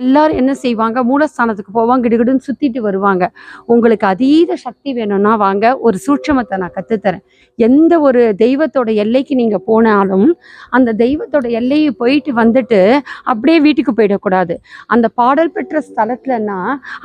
எல்லாரும் என்ன செய்வாங்க? மூலஸ்தானத்துக்கு போவாங்க கிடுகிடுன்னு சுற்றிட்டு வருவாங்க. உங்களுக்கு அதீத சக்தி வேணும்னா வாங்க ஒரு சூட்சமத்தை நான் கற்றுத்தரேன் எந்த ஒரு தெய்வத்தோட எல்லைக்கு நீங்கள் போனாலும் அந்த தெய்வத்தோட எல்லையை போயிட்டு வந்துட்டு அப்படியே வீட்டுக்கு போயிடக்கூடாது. அந்த பாடல் பெற்ற ஸ்தலத்துலன்னா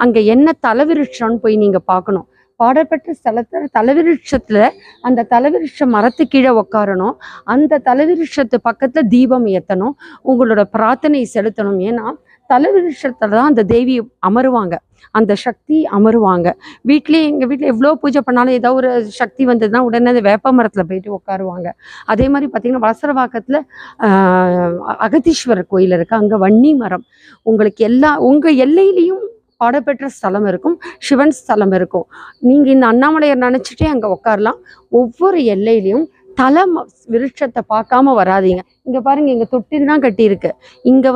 அங்கே என்ன தலைவிருட்சம்னு போய் நீங்கள் பார்க்கணும். பாடல் பெற்ற ஸ்தலத்துல அந்த தலைவிருஷ மரத்து கீழே உட்காரணும் அந்த தலைவிருஷத்து பக்கத்தில் தீபம் ஏத்தணும். உங்களோட பிரார்த்தனை செலுத்தணும். ஏன்னா தலைவிருஷத்துல தான் அந்த தேவி அமருவாங்க. அந்த சக்தி அமருவாங்க. வீட்லேயே எங்கள் வீட்டில் எவ்வளோ பூஜை பண்ணாலும் ஏதோ ஒரு சக்தி வந்ததுன்னா உடனே அந்த வேப்ப மரத்தில் போயிட்டு உட்காருவாங்க. அதே மாதிரி பார்த்தீங்கன்னா வளசரவாக்கத்துல அகதீஸ்வரர் கோயில் இருக்குது அங்கே வன்னி மரம். உங்களுக்கு எல்லா உங்கள் எல்லையிலையும் பாடப்பெற்ற ஸ்தலம் இருக்கும். சிவன் ஸ்தலம் இருக்கும். நீங்கள் இந்த அண்ணாமலையர் நினச்சிட்டே அங்கே உட்காரலாம். ஒவ்வொரு எல்லையிலையும் தலை விருட்சத்தை பார்க்காம வராதீங்க. இங்கே பாருங்கள் இங்கே தொட்டில் தான் கட்டியிருக்கு.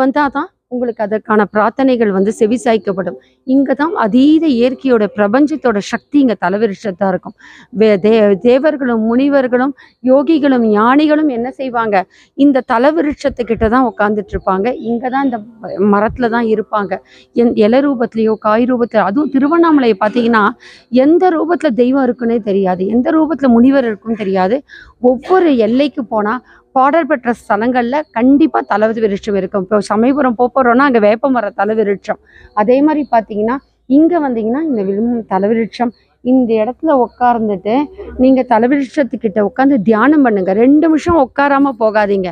வந்தால் தான் உங்களுக்கு அதற்கான பிரார்த்தனைகள் வந்து செவிசாய்க்கப்படும். இங்கே தான் அதீத இயற்கையோட பிரபஞ்சத்தோட சக்தி இங்க தலைவரிஷத்தாக இருக்கும். தே- தேவர்களும் முனிவர்களும் யோகிகளும் ஞானிகளும் என்ன செய்வாங்க? இந்த தலைவிருட்சத்துக்கிட்ட தான் உட்காந்துட்டு இருப்பாங்க இங்கே தான் இந்த மரத்தில் தான் இருப்பாங்க. என் இலை ரூபத்திலையோ காய் ரூபத்துல அதுவும் திருவண்ணாமலையை பார்த்தீங்கன்னா எந்த ரூபத்துல தெய்வம் இருக்குன்னே தெரியாது. எந்த ரூபத்துல முனிவர் இருக்குன்னு தெரியாது. ஒவ்வொரு எல்லைக்கு போனா பாடல் பெற்ற ஸ்தலங்களில் கண்டிப்பாக தலை விருட்சம் இருக்கும். இப்போ சமயபுரம் போப் அங்கே அங்க வேப்ப மர தலை விருட்சம். அதே மாதிரி பார்த்தீங்கன்னா இங்கே வந்தீங்கன்னா இந்த விழும் தலை விருட்சம் இந்த இடத்துல உட்கார்ந்துட்டு நீங்கள் தலைவிருஷத்துக்கிட்ட உட்காந்து தியானம் பண்ணுங்கள் ரெண்டு நிமிஷம் உட்காராமல் போகாதீங்க.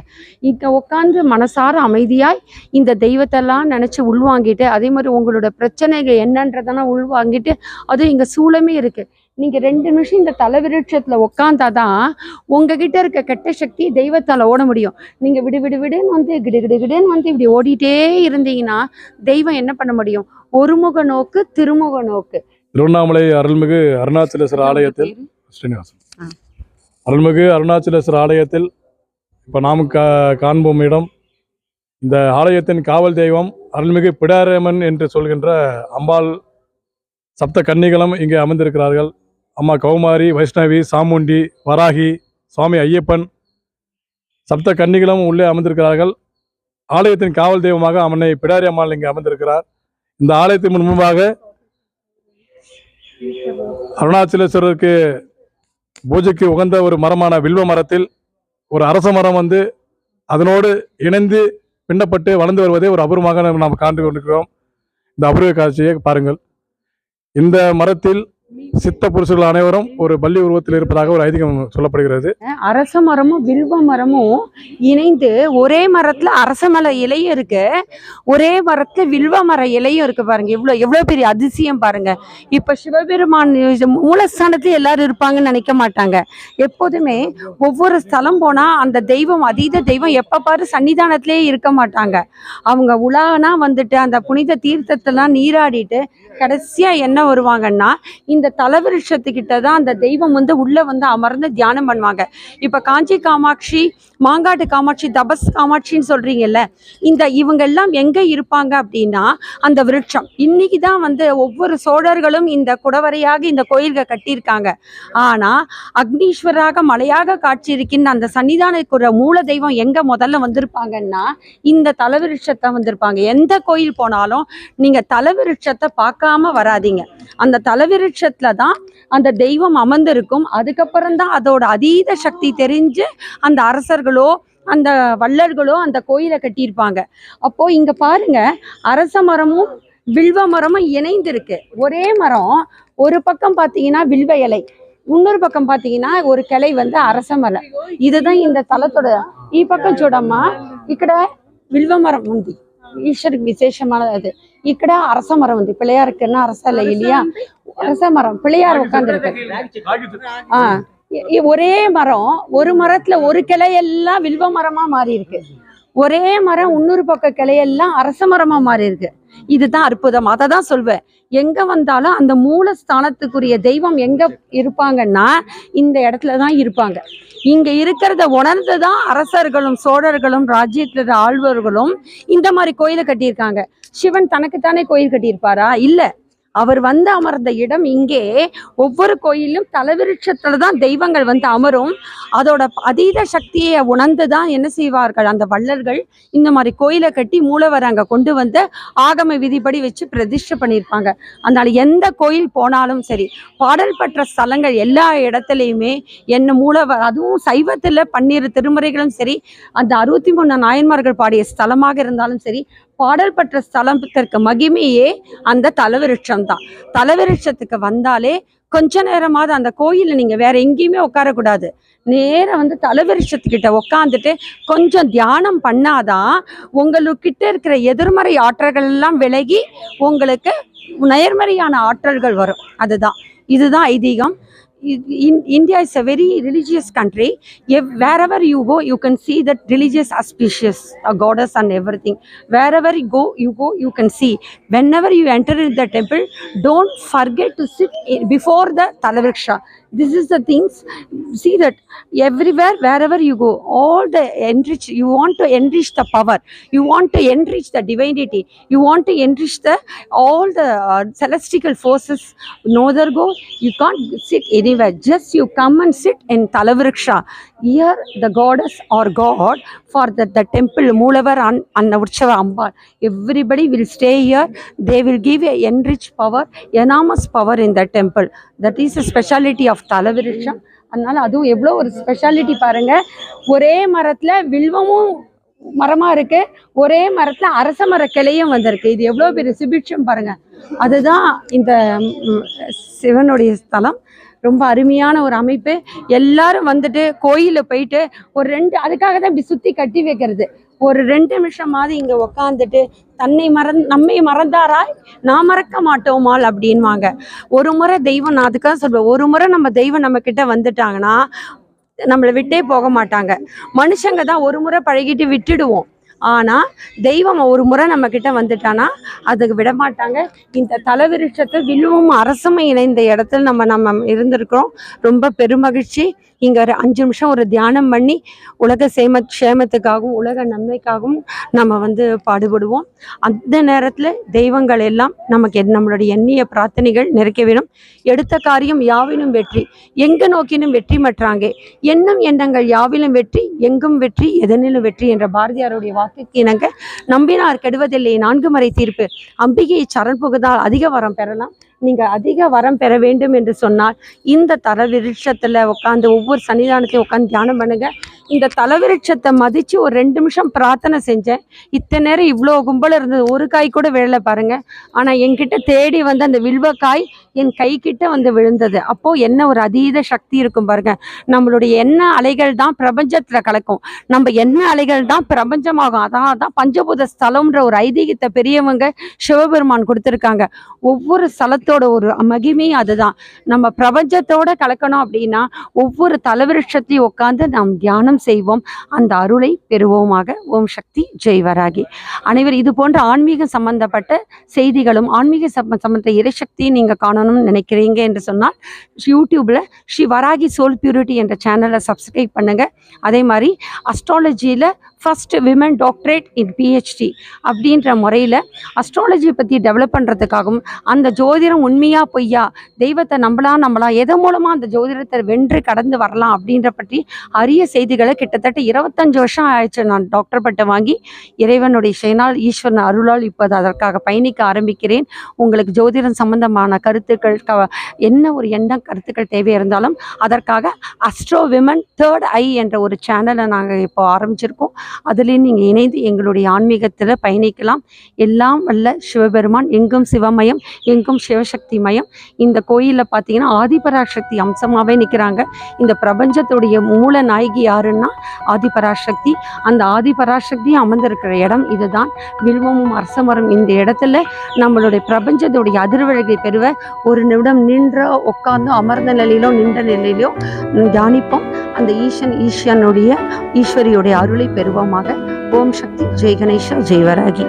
இங்கே உட்காந்து மனசார அமைதியாய் இந்த தெய்வத்தெல்லாம் நினச்சி உள்வாங்கிட்டு அதே மாதிரி உங்களோட பிரச்சனைகள் என்னன்றதெல்லாம் உள்வாங்கிட்டு அதுவும் இங்கே சூழமே இருக்குது நீங்கள் ரெண்டு நிமிஷம் இந்த தலைவிரீட்சத்தில் உட்காந்தா தான் உங்ககிட்ட இருக்க கெட்ட சக்தி தெய்வத்தால் ஓட முடியும். நீங்கள் விடு விடு விடுன்னு வந்து கிடு கிடு கிடுன்னு வந்து இப்படி ஓடிட்டே இருந்தீங்கன்னா தெய்வம் என்ன பண்ண முடியும்? ஒருமுக நோக்கு திருமுக நோக்கு. திருவண்ணாமலை அருள்மிகு அருணாச்சலேஸ்வரர் ஆலயத்தில் ஸ்ரீனிவாசன். அருள்மிகு அருணாச்சலேஸ்வரர் ஆலயத்தில் இப்போ நாம் கா காண்போம் இடம். இந்த ஆலயத்தின் காவல் தெய்வம் அருள்மிகு பிடாரம்மன் என்று சொல்கின்ற அம்பாள் சப்த கன்னிகளும் இங்கே அமர்ந்திருக்கிறார்கள். அம்மா கௌமாரி வைஷ்ணவி சாமுண்டி வராகி சுவாமி ஐயப்பன் சப்த கன்னிகளும் உள்ளே அமர்ந்திருக்கிறார்கள். ஆலயத்தின் காவல் தெய்வமாக அம்மனை பிடாரி அம்மாள் இங்கே அமர்ந்திருக்கிறார். இந்த ஆலயத்தின் முன்பாக அருணாச்சலேஸ்வரருக்கு பூஜைக்கு உகந்த ஒரு மரமான வில்வ மரத்தில் ஒரு அரச மரம் வந்து அதனோடு இணைந்து பின்னப்பட்டு வளர்ந்து வருவதை ஒரு அபூர்வமாக நாம் காண்டு கொண்டிருக்கிறோம் இந்த அபூர்வ காட்சியை பாருங்கள். இந்த மரத்தில் சித்த புருஷர்கள் அனைவரும் ஒரு பள்ளி உருவத்தில் இருப்பதாக ஒரு ஐதீகம் சொல்லப்படுகிறது. அரச மரமும் வில்வ மரமும் இணைந்து ஒரே மரத்துல அரச மலை இலையும் இருக்கு. ஒரே மரத்துல வில்வ மர இலையும் இருக்கு பாருங்க. எவ்வளவு எவ்வளவு பெரிய அதிசயம் பாருங்க. இப்ப சிவபெருமான் மூலஸ்தானத்துல எல்லாரும் இருப்பாங்கன்னு நினைக்க மாட்டாங்க. எப்போதுமே ஒவ்வொரு ஸ்தலம் போனா அந்த தெய்வம் அதீத தெய்வம் எப்ப பாரு சன்னிதானத்திலே இருக்க மாட்டாங்க. அவங்க உலானா வந்துட்டு அந்த புனித தீர்த்தத்தெல்லாம் நீராடிட்டு கடைசியா என்ன வருவாங்கன்னா இந்த தலைவிருஷத்துக்கிட்ட தான் அந்த தெய்வம் வந்து உள்ள வந்து அமர்ந்து தியானம் பண்ணுவாங்க. இப்ப காஞ்சி காமாட்சி மாங்காட்டு காமாட்சி தபஸ் காமாட்சின்னு சொல்கிறீங்கல்ல இந்த இவங்க எல்லாம் எங்க இருப்பாங்க அப்படின்னா அந்த விருட்சம். இன்னைக்கு தான் வந்து ஒவ்வொரு சோழர்களும் இந்த குடவரையாக இந்த கோயில்கள் கட்டியிருக்காங்க. ஆனா அக்னீஸ்வராக மலையாக காட்சி இருக்கின்ற அந்த சன்னிதானக்குற மூல தெய்வம் எங்க முதல்ல வந்திருப்பாங்கன்னா இந்த தலவிருட்சத்தை வந்திருப்பாங்க. எந்த கோயில் போனாலும் நீங்க தலவிருட்சத்தை பார்க்காம வராதீங்க. அந்த தலவிருட்ச வெளிச்சத்துல தான் அந்த தெய்வம் அமர்ந்திருக்கும். அதுக்கப்புறம் தான் அதோட அதீத சக்தி தெரிஞ்சு அந்த அரசர்களோ அந்த வள்ளல்களோ அந்த கோயிலை கட்டியிருப்பாங்க. அப்போ இங்க பாருங்க அரச மரமும் வில்வ மரமும் இணைந்திருக்கு. ஒரே மரம் ஒரு பக்கம் பார்த்தீங்கன்னா வில்வ இலை இன்னொரு பக்கம் பார்த்தீங்கன்னா ஒரு கிளை வந்து அரச மலை இதுதான் இந்த தலத்தோட ఈ పక్కన చూడమ్మా ఇక్కడ విల్వ మరం விசேஷமானது இக்கட அரச மரம் வந்து మరం இருக்குன்னா அரச అరసాల இல்லையா? அரச மரம் பிள்ளையார் உட்காந்துருக்கு ஒரே மரம் ஒரு மரத்துல ஒரு கிளையெல்லாம் வில்வ மரமா மாறி இருக்கு. ஒரே மரம் இன்னொரு பக்க கிளையெல்லாம் அரச மரமா மாறி இருக்கு. இதுதான் அற்புதம். அதை தான் சொல்வேன். எங்க வந்தாலும் அந்த மூலஸ்தானத்துக்குரிய தெய்வம் எங்க இருப்பாங்கன்னா இந்த இடத்துல தான் இருப்பாங்க. இங்க இருக்கிறத உணர்ந்து தான் அரசர்களும் சோழர்களும் ராஜ்யத்துல ஆழ்வர்களும் இந்த மாதிரி கோயிலை கட்டியிருக்காங்க. சிவன் தனக்குத்தானே கோயில் கட்டியிருப்பாரா? இல்ல. அவர் வந்து அமர்ந்த இடம் இங்கே. ஒவ்வொரு கோயிலும் தலவிருட்சத்துல தான் தெய்வங்கள் வந்து அமரும். அதோட அதீத சக்தியை உணர்ந்து தான் என்ன செய்வார்கள்? அந்த வள்ளல்கள் இந்த மாதிரி கோயிலை கட்டி மூலவர் அங்கே கொண்டு வந்து ஆகம விதிப்படி வச்சு பிரதிஷ்டை பண்ணியிருப்பாங்க. அதனால எந்த கோயில் போனாலும் சரி பாடல் பெற்ற ஸ்தலங்கள் எல்லா இடத்துலையுமே என்ன மூலவர் அதுவும் சைவத்தில் பன்னிரு திருமுறைகளும் சரி அந்த அறுபத்தி மூணு நாயன்மார்கள் பாடிய ஸ்தலமாக இருந்தாலும் சரி பாடல் பெற்ற ஸ்தலத்திற்கு மகிமையே அந்த தலவிருட்சம் தான் தலவிருட்சத்துக்கு வந்தாலே கொஞ்ச நேரமாவது அந்த கோயிலில் நீங்கள் வேற எங்கேயுமே உட்காரக்கூடாது. நேரம் வந்து தலைவரிஷத்துக்கிட்ட உட்காந்துட்டு கொஞ்சம் தியானம் பண்ணாதான் உங்களுக்கிட்ட இருக்கிற எதிர்மறை ஆற்றல்கள் எல்லாம் விலகி உங்களுக்கு நேர்மறையான ஆற்றல்கள் வரும். அதுதான். இதுதான் ஐதீகம். In, India is a very religious country. If, wherever you go, you can see that religious auspicious, a goddess and everything. Wherever you go, you go, you can see. Whenever you enter in the temple, don't forget to sit before the Talavriksha. This is the things. See that everywhere, wherever you go, all the enrich. You want to enrich the power. You want to enrich the divinity. You want to enrich the all the uh, celestial forces. No other go. You can't sit anywhere. Just you come and sit in Talavriksha. Here, the goddess or god for the, the temple Moolavar and, and Urchava Ambal. Everybody will stay here. They will give a enriched power, enormous power in the temple. That is a speciality of Talavirisham. அதனால அதுவும் எவ்வளோ ஒரு speciality பாருங்க. ஒரே மரத்துல வில்வமும் மரமா இருக்கு. ஒரே மரத்துல அரச மர கிளையும் வந்திருக்கு. இது எவ்வளோ பெரிய சுபிட்சம் பாருங்க. அதுதான் இந்த சிவனுடைய ஸ்தலம். ரொம்ப அருமையான ஒரு அமைப்பு. எல்லாரும் வந்துட்டு கோயிலில் போயிட்டு ஒரு ரெண்டு அதுக்காக தான் இப்படி சுற்றி கட்டி வைக்கிறது. ஒரு ரெண்டு நிமிஷமாவது இங்க உக்காந்துட்டு தன்னை மறந் நம்மை மறந்தாராய்? நான் மறக்க மாட்டோமால் அப்படின்வாங்க. ஒரு முறை தெய்வம் நான் அதுக்காக சொல்வேன். ஒரு முறை நம்ம தெய்வம் நம்ம கிட்ட வந்துட்டாங்கன்னா நம்மளை விட்டே போக மாட்டாங்க. மனுஷங்க தான் ஒரு முறை பழகிட்டு விட்டுடுவோம். ஆனா தெய்வம் ஒரு முறை நம்ம கிட்ட வந்துட்டானா அதுக்கு விடமாட்டாங்க. இந்த தலவிருட்சத்தை வில்லுவும் அரசும் இணைந்த இடத்துல நம்ம நம்ம இருந்திருக்கிறோம். ரொம்ப பெருமகிழ்ச்சி. இங்கே ஒரு அஞ்சு நிமிஷம் ஒரு தியானம் பண்ணி உலக சேம சேமத்துக்காகவும் உலக நன்மைக்காகவும் நம்ம வந்து பாடுபடுவோம். அந்த நேரத்தில் தெய்வங்கள் எல்லாம் நமக்கு என்- நம்மளுடைய எண்ணிய பிரார்த்தனைகள் நிறைக்க வேணும். எடுத்த காரியம் யாவிலும் வெற்றி. எங்கு நோக்கினும் வெற்றி மற்றாங்க. எண்ணம் எண்ணங்கள் யாவிலும் வெற்றி எங்கும் வெற்றி எதனிலும் வெற்றி என்ற பாரதியாருடைய வா வாக்குக்கிணங்க நம்பினார் கெடுவதில்லை. நான்கு மறை தீர்ப்பு. அம்பிகையை சரண் புகுதால் அதிக வரம் பெறலாம். நீங்கள் அதிக வரம் பெற வேண்டும் என்று சொன்னால் இந்த தலவிருட்சத்தில் உட்காந்து ஒவ்வொரு சன்னிதானத்தையும் உட்காந்து தியானம் பண்ணுங்கள் இந்த தலவிருட்சத்தை மதித்து ஒரு ரெண்டு நிமிஷம் பிரார்த்தனை செஞ்சேன். இத்தனை நேரம் இவ்வளோ கும்பல் இருந்தது. ஒரு காய் கூட விழலை பாருங்கள் ஆனால் என்கிட்ட தேடி வந்து அந்த வில்வக்காய் என் கை கிட்ட வந்து விழுந்தது. அப்போது என்ன ஒரு அதீத சக்தி இருக்கும் பாருங்க. நம்மளுடைய எண்ண அலைகள் தான் பிரபஞ்சத்தில் கலக்கும். நம்ம எண்ண அலைகள் தான் பிரபஞ்சமாகும். அதான் தான் பஞ்சபூத ஸ்தலம்ன்ற ஒரு ஐதீகத்தை பெரியவங்க சிவபெருமான் கொடுத்துருக்காங்க. ஒவ்வொரு ஸ்தலத்தோட ஒரு மகிமை அதுதான். நம்ம பிரபஞ்சத்தோட கலக்கணும் அப்படின்னா ஒவ்வொரு தலவிருஷத்தையும் உட்காந்து நாம் தியானம் செய்வோம். அந்த அருளை பெறுவோமாக. ஓம் சக்தி ஜெய் வராகி. அனைவர் இது போன்ற ஆன்மீக சம்பந்தப்பட்ட செய்திகளும் ஆன்மீக சம்பந்த இறைசக்தியை நீங்கள் காணணும்னு நினைக்கிறீங்க என்று சொன்னால் யூடியூப்ல ஸ்ரீ வராகி சோல் பியூரிட்டி என்ற சேனலை சப்ஸ்கிரைப் பண்ணுங்க. அதே மாதிரி அஸ்ட்ராலஜியில் first women doctorate in PhD அப்படின்ற முறையில் அஸ்ட்ராலஜி பற்றி டெவலப் பண்ணுறதுக்காகவும் அந்த ஜோதிடம் உண்மையா பொய்யா தெய்வத்தை நம்பலாம் நம்பலாம் எதன் மூலமாக அந்த ஜோதிடத்தை வென்று கடந்து வரலாம் அப்படின்ற பற்றி அரிய செய்திகளை கிட்டத்தட்ட இருபத்தஞ்சு வருஷம் ஆயிடுச்சு நான் டாக்டர் பட்டம் வாங்கி இறைவனுடைய செயனால் ஈஸ்வரன் அருளால் இப்போது அதற்காக பயணிக்க ஆரம்பிக்கிறேன். உங்களுக்கு ஜோதிடம் சம்பந்தமான கருத்துக்கள் க என்ன ஒரு எண்ணம் கருத்துக்கள் தேவை இருந்தாலும் அதற்காக அஸ்ட்ரோ விமன் தேர்ட் ஐ என்ற ஒரு சேனலை நாங்கள் இப்போ ஆரம்பிச்சிருக்கோம். அதுலேயும் நீங்கள் இணைந்து எங்களுடைய ஆன்மீகத்தில் பயணிக்கலாம். எல்லாம் வல்ல சிவபெருமான் எங்கும் சிவமயம் எங்கும் சிவசக்தி மயம் இந்த கோயிலில் பார்த்தீங்கன்னா ஆதிபராசக்தி அம்சமாகவே நிற்கிறாங்க இந்த பிரபஞ்சத்துடைய மூல நாயகி யாருன்னா ஆதிபராசக்தி. அந்த ஆதிபராசக்தி அமர்ந்திருக்கிற இடம் இதுதான். வில்வமும் அரசமரம் இந்த இடத்துல நம்மளுடைய பிரபஞ்சத்துடைய அதிர்வழகை பெறுவ. ஒரு நிமிடம் நின்ற உட்கார்ந்து அமர்ந்த நிலையிலோ நின்ற நிலையிலோ தியானிப்போம். அந்த ஈசன் ஈஸ்வனுடைய ஈஸ்வரியுடைய அருளை பெறுவோமாக. ஓம் சக்தி. ஜெய் கணேஷா. ஜெய்வராகி